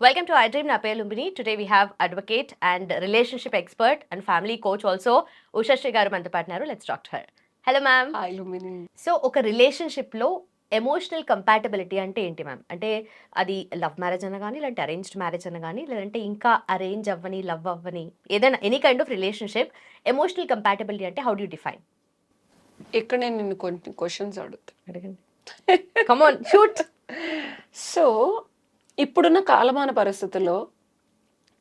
Welcome to iDream. నా పేరు Lumbini. Today we have advocate and relationship expert and family coach also Ushashree garu మనతో పాటున్నారు let's talk to her hello ma'am hi Lumini so ఒక రిలేషన్షిప్లో emotional compatibility అంటే ఏంటి ma'am అంటే అది love marriage అన్న కానీ లేదంటే అరేంజ్డ్ మ్యారేజ్ అన్న కానీ లేదంటే ఇంకా అరేంజ్ అవ్వని లవ్ అవ్వని ఏదైనా any kind of relationship emotional compatibility అంటే హౌ డూ డిఫైన్ ఇక్కడ నేను నిన్ను కొన్ని క్వశ్చన్స్ అడుగుతా. అడగండి. కమాన్ షూట్ సో ఇప్పుడున్న కాలమాన పరిస్థితుల్లో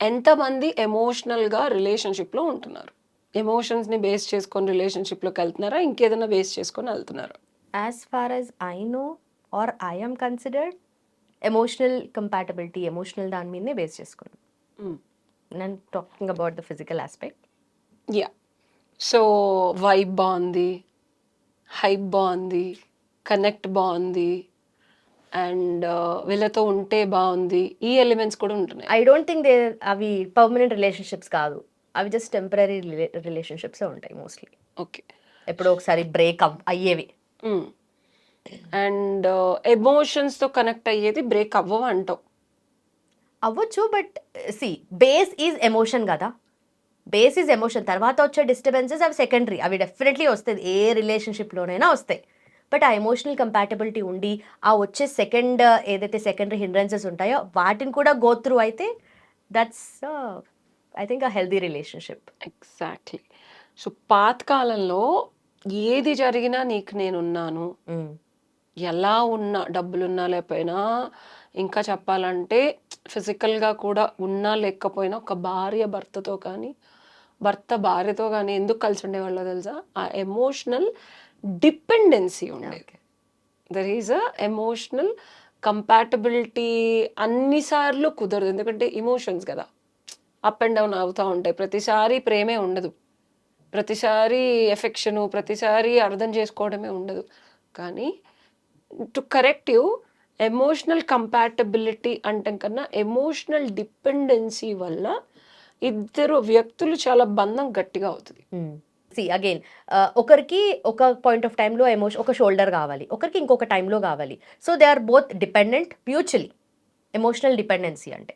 ఎంతమంది ఎమోషనల్గా రిలేషన్షిప్లో ఉంటున్నారు? ఎమోషన్స్ని బేస్ చేసుకొని రిలేషన్షిప్లోకి వెళ్తున్నారా? ఇంకేదైనా బేస్ చేసుకొని వెళ్తున్నారా? As far as I know or I am considered emotional compatibility emotional దాని మీదనే బేస్ చేసుకున్నాను Mm. నేను talking about the physical aspect yeah so vibe బాగుంది హైప్ బాగుంది కనెక్ట్ బాగుంది అండ్ వీళ్ళతో ఉంటే బాగుంది. ఈ ఎలిమెంట్స్ కూడా ఉంటున్నాయి. ఐ డోంట్ థింక్ దే అవి పర్మనెంట్ రిలేషన్షిప్స్ కాదు. అవి జస్ట్ టెంపరీ రిలేషన్షిప్స్ ఉంటాయి మోస్ట్లీ ఓకే. ఎప్పుడో ఒకసారి బ్రేక్ అయ్యేవి. అండ్ ఎమోషన్స్తో కనెక్ట్ అయ్యేది బ్రేక్ అవ్వవు అంటావు. అవ్వచ్చు but see base is emotion కదా. బేస్ ఈజ్ ఎమోషన్ తర్వాత వచ్చే డిస్టర్బెన్సెస్ అవి సెకండరీ అవి డెఫినెట్లీ వస్తుంది ఏ రిలేషన్షిప్లోనైనా వస్తాయి. బట్ ఆ ఎమోషనల్ కంపాటబిలిటీ ఉండి ఆ వచ్చే సెకండ్ ఏదైతే సెకండరీ హిండ్రెన్సెస్ ఉంటాయో వాటిని కూడా గో త్రూ అయితే that's I think a healthy relationship exactly so పాతకాలంలో ఏది జరిగినా నీకు నేనున్నాను. ఎలా ఉన్నా డబ్బులున్నా లేకపోయినా ఇంకా చెప్పాలంటే ఫిజికల్గా కూడా ఉన్నా లేకపోయినా ఒక భార్య భర్తతో కానీ భర్త భార్యతో కానీ ఎందుకు కలిసి ఉండేవాళ్ళో తెలుసా? ఆ ఎమోషనల్ డిపెండెన్సీ ఉండేది. There is a emotional compatibility అన్నిసార్లు కుదరదు. ఎందుకంటే ఇమోషన్స్ కదా. అప్ అండ్ డౌన్ అవుతూ ఉంటాయి. ప్రతిసారి ప్రేమే ఉండదు. ప్రతిసారి ఎఫెక్షను ప్రతిసారి అర్థం చేసుకోవడమే ఉండదు. కానీ to correct you emotional compatibility అంటే కన్నా ఎమోషనల్ డిపెండెన్సీ వల్ల ఇద్దరు వ్యక్తులు చాలా బంధం గట్టిగా అవుతుంది. సి అగైన్ ఒకరికి ఒక పాయింట్ ఆఫ్ టైంలో ఎమోషన్ ఒక షోల్డర్ కావాలి. ఒకరికి ఇంకొక టైంలో కావాలి. So they are both dependent mutually emotional dependency అంటే.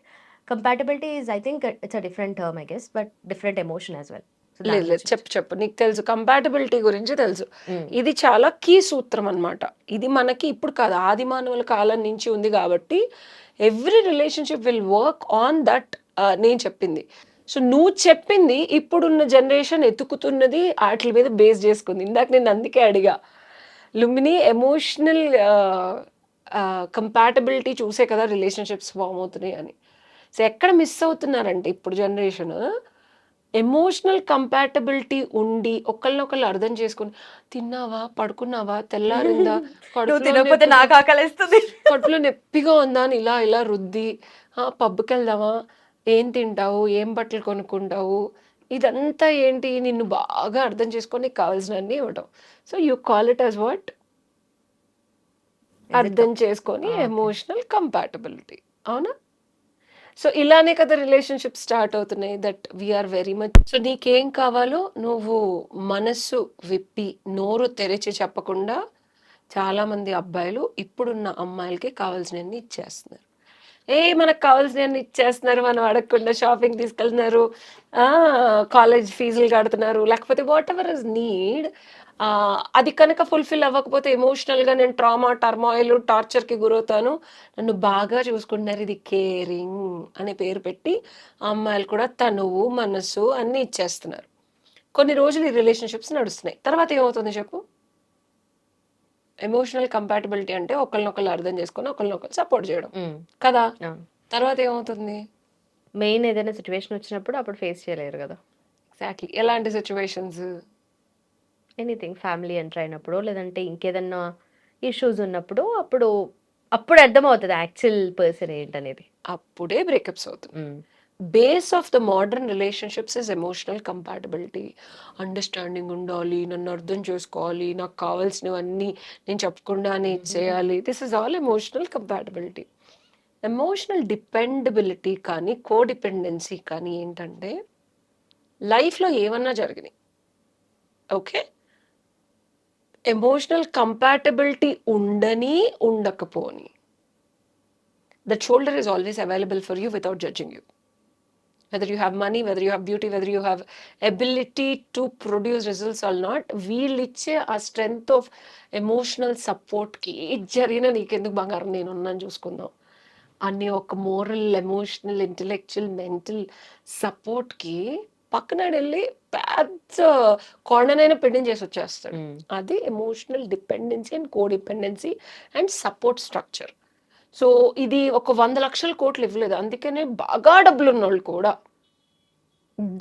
Compatibility is I think it's a different term I guess but different emotion as well లేదు లేదు. చెప్పు చెప్పు. నీకు తెలుసు. కంపాటబిలిటీ గురించి తెలుసు. ఇది చాలా కీ సూత్రం అన్నమాట. ఇది మనకి ఇప్పుడు కాదు. ఆది మానవుల కాలం నుంచి ఉంది కాబట్టి every relationship will work on that నేను చెప్పింది. సో నువ్వు చెప్పింది ఇప్పుడున్న జనరేషన్ ఎతుకుతున్నది వాటి మీద బేస్ చేసుకుంది. ఇందాక నేను అందుకే అడిగా లుమిని ఎమోషనల్ కంపాటబిలిటీ చూసే కదా రిలేషన్షిప్స్ ఫామ్ అవుతున్నాయి అని. సో ఎక్కడ మిస్ అవుతున్నారంటే ఇప్పుడు జనరేషన్ ఎమోషనల్ కంపాటబిలిటీ ఉండి ఒకళ్ళనొకళ్ళు అర్థం చేసుకుని తిన్నావా? పడుకున్నావా? తెల్లారిందా? తినకపోతే నాకు ఆకలిస్తుంది. కడుపులో నొప్పిగా ఉందా అని ఇలా ఇలా రుద్ది "ఆ, పబ్కి వెళ్దామా? ఏం తింటావు? ఏం బట్టలు కొనుక్కుంటావు? ఇదంతా ఏంటి? నిన్ను బాగా అర్థం చేసుకొని కావాల్సినవన్నీ ఇవ్వడం so you call it as what అర్థం చేసుకొని Ah. ఎమోషనల్ కంపాటబిలిటీ అవునా? సో ఇలానే కదా రిలేషన్షిప్ స్టార్ట్ అవుతున్నాయి that we're very much so నీకేం కావాలో నువ్వు మనస్సు విప్పి నోరు తెరిచి చెప్పకుండా చాలా మంది అబ్బాయిలు ఇప్పుడున్న అమ్మాయిలకి కావాల్సినవన్నీ ఇచ్చేస్తున్నారు. ఏ మనకు కావాల్సినవన్నీ ఇచ్చేస్తున్నారు మనం అడగకుండా షాపింగ్ తీసుకెళ్తున్నారు కాలేజ్ ఫీజులు కడుతున్నారు. లేకపోతే వాట్ ఎవర్ ఇస్ నీడ్ అది కనుక ఫుల్ఫిల్ అవ్వకపోతే ఎమోషనల్గా నేను ట్రామా టర్మాయిల్ టార్చర్కి గురవుతాను. నన్ను బాగా చూసుకుంటున్నారు ఇది కేరింగ్ అనే పేరు పెట్టి అమ్మాయిలు కూడా తనువు మనసు అన్నీ ఇచ్చేస్తున్నారు. కొన్ని రోజులు ఈ రిలేషన్షిప్స్ నడుస్తున్నాయి. తర్వాత ఏమవుతుంది చెప్పు? ఎమోషనల్ కంపాటబిలిటీ అంటే ఒకరినొకరు అర్థం చేసుకొని ఒకరినొకరు సపోర్ట్ చేయడం. కదా? తర్వాత ఏమవుతుంది? మెయిన్ ఏదైనా సిచ్యువేషన్ వచ్చినప్పుడు అప్పుడు ఫేస్ చేయలేరు కదా. ఎగ్జాక్ట్లీ ఎలాంటి సిచ్యువేషన్స్ ఎనీథింగ్ ఫ్యామిలీ ఎంటర్ అయినప్పుడు లేదంటే ఇంకేదన్నా ఇష్యూస్ ఉన్నప్పుడు అప్పుడు అప్పుడు అర్థమవుతుంది యాక్చువల్ పర్సన్ ఏంటనేది. అప్పుడే బ్రేకప్స్ అవుతుంది. Base of the modern relationships is emotional compatibility understanding ఉండాలి నన్ను అర్థం చేసుకోవాలి నాకు కావాల్సినవన్నీ నేను చెప్పకుండానే ఇచ్చేయాలి this is all emotional compatibility emotional dependability కానీ కోడిపెండెన్సీ కానీ ఏంటంటే లైఫ్లో ఏమన్నా జరిగినాయి. ఓకే ఎమోషనల్ కంపాటబిలిటీ ఉండని ఉండకపోని. That shoulder is always available for you without judging you. Whether you have money whether you have beauty whether you have ability to produce results or not వీళ్ళిచ్చే ఆ strength of emotional సపోర్ట్కి ఏది జరిగినా నీకెందుకు బంగారం? నేను ఉన్నాను చూసుకుందాం. అనే ఒక మోరల్ ఎమోషనల్ ఇంటలెక్చువల్ మెంటల్ సపోర్ట్కి పక్కన వెళ్ళి పెద్ద కొండనైనా పెండింగ్ చేసి వచ్చేస్తాడు. అది emotional dependency and codependency and support structure so ఇది ఒక వంద లక్షల కోట్లు ఇవ్వలేదు. అందుకనే బాగా డబ్బులు ఉన్నోళ్ళు కూడా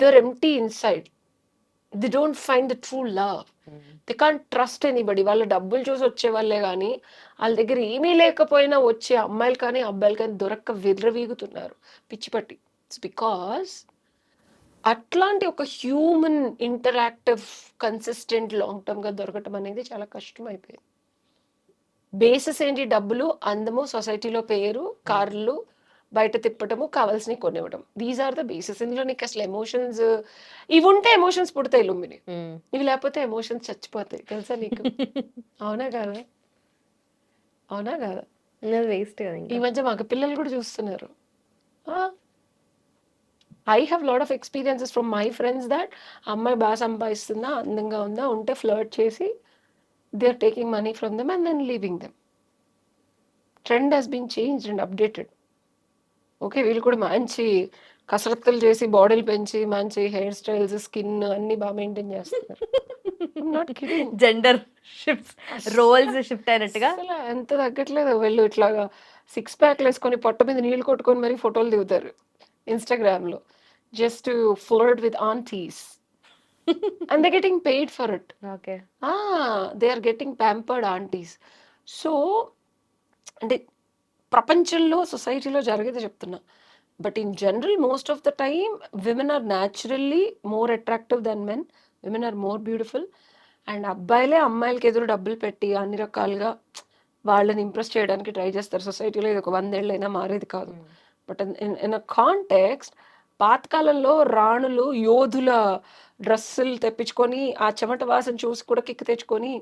there empty inside they don't find the true love. They can't trust anybody. వాళ్ళ డబ్బులు చూసి వచ్చే వాళ్ళే కానీ వాళ్ళ దగ్గర ఏమీ లేకపోయినా వచ్చే అమ్మాయిలు కానీ అబ్బాయిలు కానీ దొరక్క విర్రవీగుతున్నారు పిచ్చి పట్టి. ఇట్స్ బికాస్ అట్లాంటి ఒక హ్యూమన్ ఇంటరాక్టివ్ కన్సిస్టెంట్ లాంగ్ టర్మ్గా దొరకటం అనేది చాలా కష్టం అయిపోయింది బేసిస్ ఏంటి? డబ్బులు అందము సొసైటీలో పేరు కార్లు బయట తిప్పటము కావాల్సినవి కొనివ్వడం దీస్ ఆర్ ద బేసిస్ ఇందులో నీకు అసలు ఎమోషన్స్ ఇవి ఉంటే ఎమోషన్స్ పుడతాయి లుమ్మిని ఇవి లేకపోతే ఎమోషన్స్ చచ్చిపోతాయి. తెలుసా నీకు? అవునా కాదా? అవునా కాదా? వేస్ట్ ఈ మధ్య మగ పిల్లలు కూడా చూస్తున్నారు. I have lot of experiences from my friends that అమ్మాయి బాగా సంపాదిస్తుందా అందంగా ఉందా ఉంటే ఫ్లర్ట్ చేసి they are taking money from them and then leaving them trend has been change and updated okay వీళ్ళు కూడా మంచి కసరత్తులు చేసి బాడీలు పెంచి మంచి హెయిర్ స్టైల్స్ స్కిన్ అన్ని బాగా మెయింటైన్ చేస్తున్నారు. జెండర్ షిఫ్ట్ రోల్స్ షిఫ్ట్ అయినట్టుగా. ఎంత తగ్గట్లేదు. వీళ్ళు ఇట్లాగా సిక్స్ ప్యాక్లు వేసుకొని పొట్ట మీద నీళ్ళు కొట్టుకొని మరీ ఫోటోలు దిగుతారు ఇన్స్టాగ్రామ్లో. Just flirt with aunties and they getting paid for it okay they are getting pampered aunties so అంటే ప్రపంచంలో సొసైటీలో జరిగేది చెప్తున్నా. But in general most of the time women are naturally more attractive than men women are more beautiful and అబ్బాయిలే అమ్మాయిలకి ఎదురు డబ్బులు పెట్టి అన్ని రకాలుగా వాళ్ళని ఇంప్రెస్ చేయడానికి ట్రై చేస్తారు. సొసైటీలో ఇది ఒక వందేళ్ళైనా మారేది కాదు. బట్ ఇన్ అ కాంటెక్స్ట్ పాతకాలంలో రాణులు యోధుల డ్రెస్సులు తెప్పించుకొని ఆ చెమట వాసన చూసి కూడా కిక్కు తెచ్చుకొని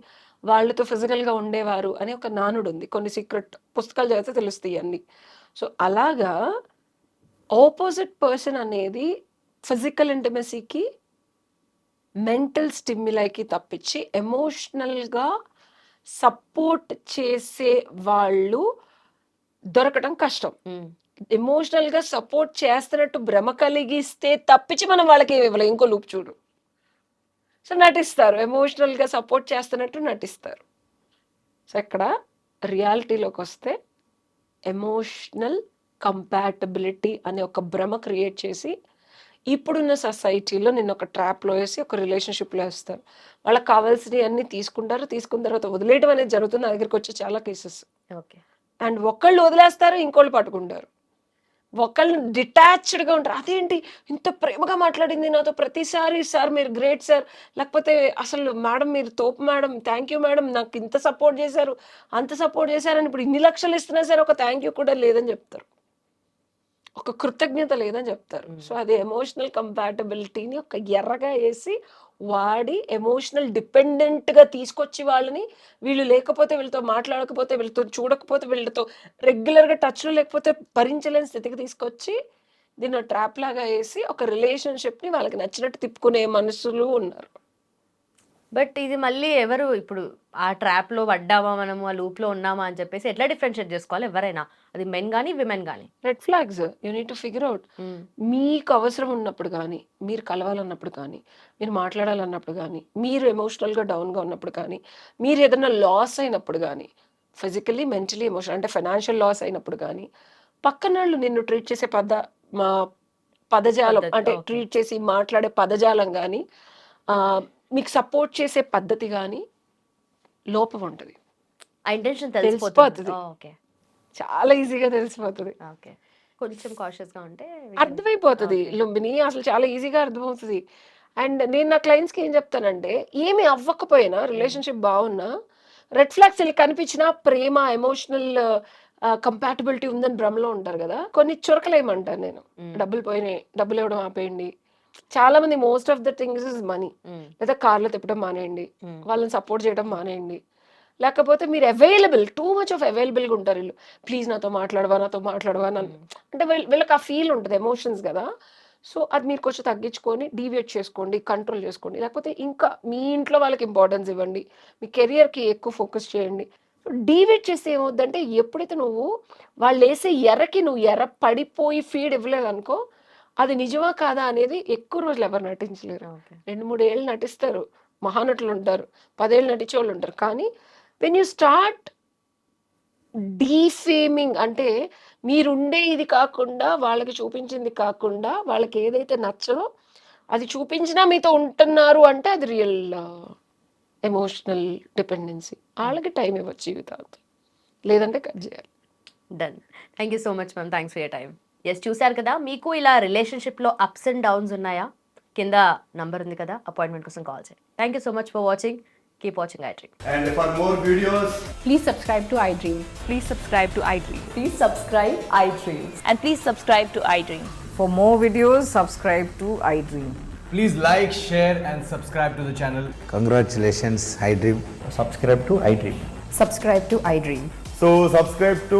వాళ్ళతో ఫిజికల్గా ఉండేవారు అని ఒక నానుడు ఉంది కొన్ని సీక్రెట్ పుస్తకాలు చదివితే తెలుస్తాయి అన్ని. సో అలాగా ఆపోజిట్ పర్సన్ అనేది ఫిజికల్ ఇంటిమసీకి మెంటల్ స్టిమ్యులైకి తప్పించి ఎమోషనల్గా సపోర్ట్ చేసే వాళ్ళు దొరకడం కష్టం. ఎమోషనల్గా సపోర్ట్ చేస్తున్నట్టు భ్రమ కలిగిస్తే తప్పించి మనం వాళ్ళకి ఏమి ఇవ్వలేం. ఇంకో లూప్ చూడు. సో నటిస్తారు. ఎమోషనల్గా సపోర్ట్ చేస్తున్నట్టు నటిస్తారు. సో ఇక్కడ రియాలిటీలోకి వస్తే ఎమోషనల్ కంపాటబిలిటీ అనే ఒక భ్రమ క్రియేట్ చేసి ఇప్పుడున్న సొసైటీలో నేను ఒక ట్రాప్లో వేసి ఒక రిలేషన్షిప్లో వేస్తారు. వాళ్ళకి కావాల్సినవి అన్ని తీసుకుంటారు. తీసుకున్న తర్వాత వదిలేయడం అనేది జరుగుతుంది. నా దగ్గరికి వచ్చే చాలా కేసెస్. ఓకే. అండ్ ఒకళ్ళు వదిలేస్తారు ఇంకోళ్ళు పట్టుకుంటారు. ఒకళ్ళు డిటాచ్డ్గా ఉంటారు. అదేంటి? ఇంత ప్రేమగా మాట్లాడింది నాతో ప్రతిసారి. సార్ మీరు గ్రేట్ సార్. లేకపోతే అసలు మేడం మీరు తోపు మేడం థ్యాంక్ యూ మేడం నాకు ఇంత సపోర్ట్ చేశారు అంత సపోర్ట్ చేశారని ఇప్పుడు ఇన్ని లక్షలు ఇస్తున్నా సరే ఒక థ్యాంక్ యూ కూడా లేదని చెప్తారు. ఒక కృతజ్ఞత లేదని చెప్తారు. సో అది ఎమోషనల్ కంపాటబిలిటీని ఒక ఎర్రగా వేసి వాడి ఎమోషనల్ డిపెండెంట్గా తీసుకొచ్చి వాళ్ళని వీళ్ళు లేకపోతే వీళ్ళతో మాట్లాడకపోతే వీళ్ళతో చూడకపోతే వీళ్ళతో రెగ్యులర్గా టచ్లో లేకపోతే భరించలేని స్థితికి తీసుకొచ్చి దీన్ని ట్రాప్ లాగా వేసి ఒక రిలేషన్షిప్ని వాళ్ళకి నచ్చినట్టు తిప్పుకునే మనుషులు ఉన్నారు. బట్ ఇది మళ్ళీ ఎవరు ఇప్పుడు ఆ ట్రాప్లో పడ్డామా మనము ఆ లూప్లో ఉన్నామా అని చెప్పేసి ఎట్లా డిఫరెన్షియేట్ చేసుకోవాలి ఎవరైనా? అది మెన్ కానీ విమెన్ కానీ red flags you need to figure out మీకు అవసరం ఉన్నప్పుడు కానీ మీరు కలవాలన్నప్పుడు కానీ మీరు మాట్లాడాలన్నప్పుడు కానీ మీరు ఎమోషనల్గా డౌన్గా ఉన్నప్పుడు కానీ మీరు ఏదైనా లాస్ అయినప్పుడు కానీ ఫిజికలీ మెంటలీ ఎమోషనల్ అంటే ఫైనాన్షియల్ లాస్ అయినప్పుడు కానీ పక్కన వాళ్ళు నిన్ను ట్రీట్ చేసే పద మా పదజాలం అంటే. ట్రీట్ చేసి మాట్లాడే పదజాలం కానీ మీకు సపోర్ట్ చేసే పద్ధతి కానీ లోపం ఉంటుంది. ఆ ఇంటెన్షన్ తెలిసిపోతుంది. ఓకే చాలా ఈజీగా తెలిసిపోతుంది. ఓకే కొంచెం cautious గా ఉంటే అర్థమైపోతుంది. లుంబిని అసలు చాలా ఈజీగా అర్థమవుతుంది. అండ్ నేను నా క్లయింట్స్కి ఏం చెప్తానంటే ఏమి అవ్వకపోయినా రిలేషన్షిప్ బాగున్నా రెడ్ ఫ్లాగ్స్ వీళ్ళకి కనిపించినా ప్రేమ ఎమోషనల్ కంపాటబిలిటీ ఉందని భ్రమలో ఉంటారు కదా కొన్ని చురకలేమంటాను నేను. Mm. డబ్బులు పోయినాయి డబ్బులు ఇవ్వడం ఆపేయండి చాలా మంది most of the things is money. లేదా కార్లో తిప్పడం మానేయండి. Mm. వాళ్ళని సపోర్ట్ చేయడం మానేయండి. లేకపోతే మీరు అవైలబుల్ టూ మచ్ ఆఫ్ అవైలబుల్గా ఉంటారు వీళ్ళు. ప్లీజ్ నాతో మాట్లాడవా నాతో మాట్లాడవా నన్ను అంటే వీళ్ళ- వీళ్ళకి ఆ ఫీల్ ఉంటుంది ఎమోషన్స్ కదా. సో అది మీరు కొంచెం తగ్గించుకొని డీవియేట్ చేసుకోండి కంట్రోల్ చేసుకోండి. లేకపోతే ఇంకా మీ ఇంట్లో వాళ్ళకి ఇంపార్టెన్స్ ఇవ్వండి. మీ కెరియర్కి ఎక్కువ ఫోకస్ చేయండి. డీవియేట్ చేస్తే ఏమవుద్దంటే ఎప్పుడైతే నువ్వు వాళ్ళు వేసే ఎర్రకి నువ్వు ఎర్ర పడిపోయి ఫీడ్ ఇవ్వలేదు అనుకో అది నిజమా కాదా అనేది ఎక్కువ రోజులు ఎవరు నటించలేరు. రెండు మూడు ఏళ్ళు నటిస్తారు. మహానటులు ఉంటారు. పదేళ్ళు నటించే వాళ్ళు ఉంటారు. కానీ వెన్ యూ స్టార్ట్ డీఫేమింగ్ అంటే మీరుండే ఇది కాకుండా వాళ్ళకి చూపించింది కాకుండా వాళ్ళకి ఏదైతే నచ్చదో అది చూపించినా మీతో ఉంటున్నారు అంటే అది రియల్ ఎమోషనల్ డిపెండెన్సీ వాళ్ళకి టైం ఇవ్వచ్చు జీవితాంతం. లేదంటే కట్ చేయాలి. Done thank you so much ma'am thanks for your time yes చూశారు కదా మీకు ఇలా రిలేషన్షిప్లో అప్స్ అండ్ డౌన్స్ ఉన్నాయా కింద నంబర్ ఉంది కదా అపాయింట్మెంట్ కోసం కాల్ చేయండి thank you so much for watching keep watching iDream And for more videos, Please subscribe to iDream. Please subscribe to iDream. Please subscribe iDream. And please subscribe to iDream. For more videos, subscribe to iDream. please like, share, and subscribe to the channel. Congratulations, iDream. subscribe to iDream. Subscribe to iDream. So subscribe to